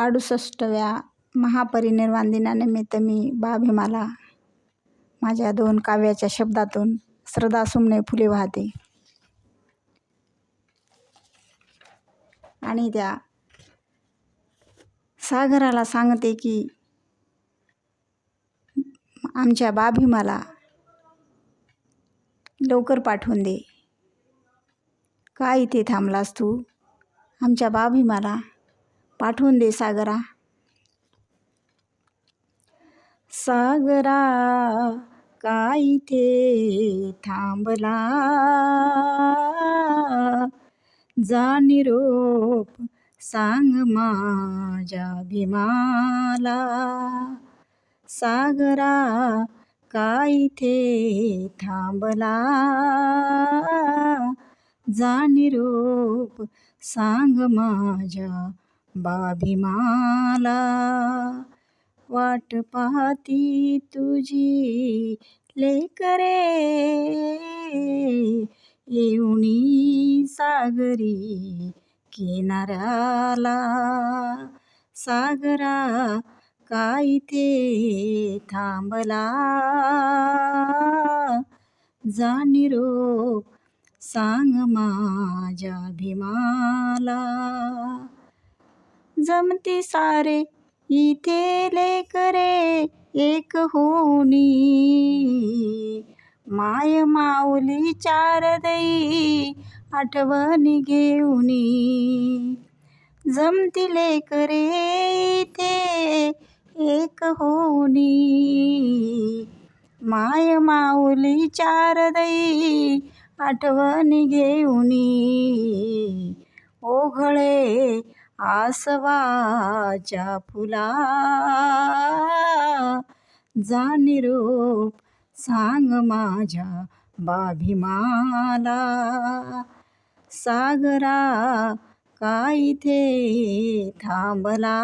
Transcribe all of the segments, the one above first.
अडुसष्टव्या महापरिनिर्वाण दिनानिमित्त मी बाभिमाला माझ्या दोन काव्याच्या शब्दातून श्रद्धा सुमने फुले वाहते. आणि त्या सागराला सांगते की आमच्या बाभिमाला लवकर पाठवून दे. का इथे थांबलास तू? आमच्या बाभिमाला पाठवून दे सागरा. सागरा काय इथे थांबला? जा निरोप सांग माझ्या भीमाला. सागरा काय इथे थांबला? जा निरोप सांग माझ्या बाभीमाला वाट पाहती तुझी लेकरे. येऊनी सागरी किनाऱ्याला सागरा काय ते थांबला. जाणीरो सांग माझ्या भीमाला जमती सारे इथे लेकरे एक होनी माय माऊली चार दई आठवणी घेऊनी. जमती लेकरे इथे एक होनी माय माऊली चार दई आठवणी घेऊनी. ओघळे आसवाच्या फुला. जा निरोप सांग माझ्या बाभिमाला. सागरा का इथे थांबला?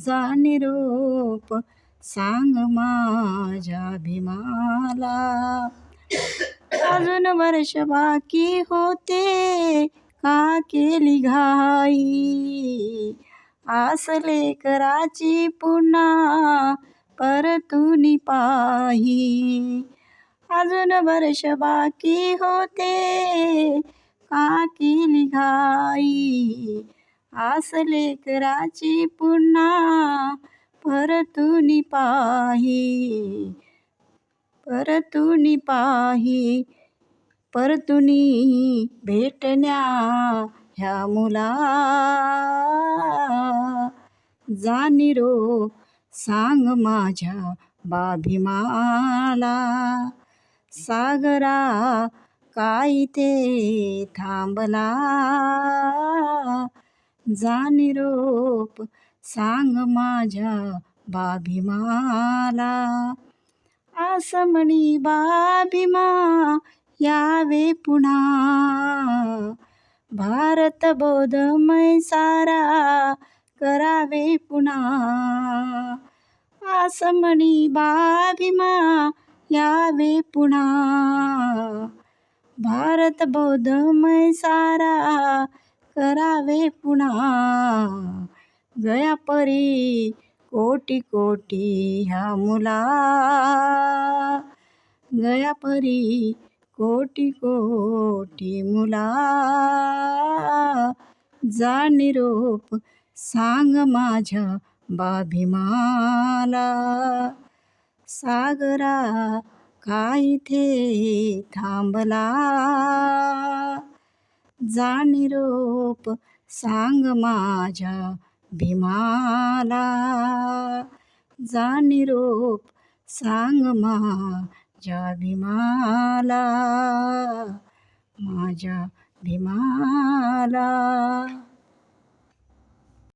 जा निरोप सांग माझ्या भीमाला. अजून वर्ष बाकी होते. का केली घाई. आसले कराची पुन्हा परतुनी पाही. अजून वर्ष बाकी होते. का केली घाई. आसले कराची पुन्हा परतुनी पाही. परतुनी पाही. परतुनी भेटण्या ह्या मुला. जानिरो सांग माझ्या बाभिमाला. सागरा काय ते थांबला? जानिरोप सांग माझ्या बाभिमाला. आसमणी बाभिमा यावे पुन्हा. भारत बोधमय सारा करावे पुन्हा. आसमणी बाभिमा यावे पुन्हा. भारत बोधमय सारा करावे पुन्हा. गया परी कोटी कोटी ह्या मुला. गया परी कोटी कोटी मुला जा निरोप सांग माझ्या बाभिमाला. सागरा काय थे थांबला? जा निरोप सांग माझ्या भीमाला. जा निरोप सांग माझ्या भीमाला माझ्या भीमाला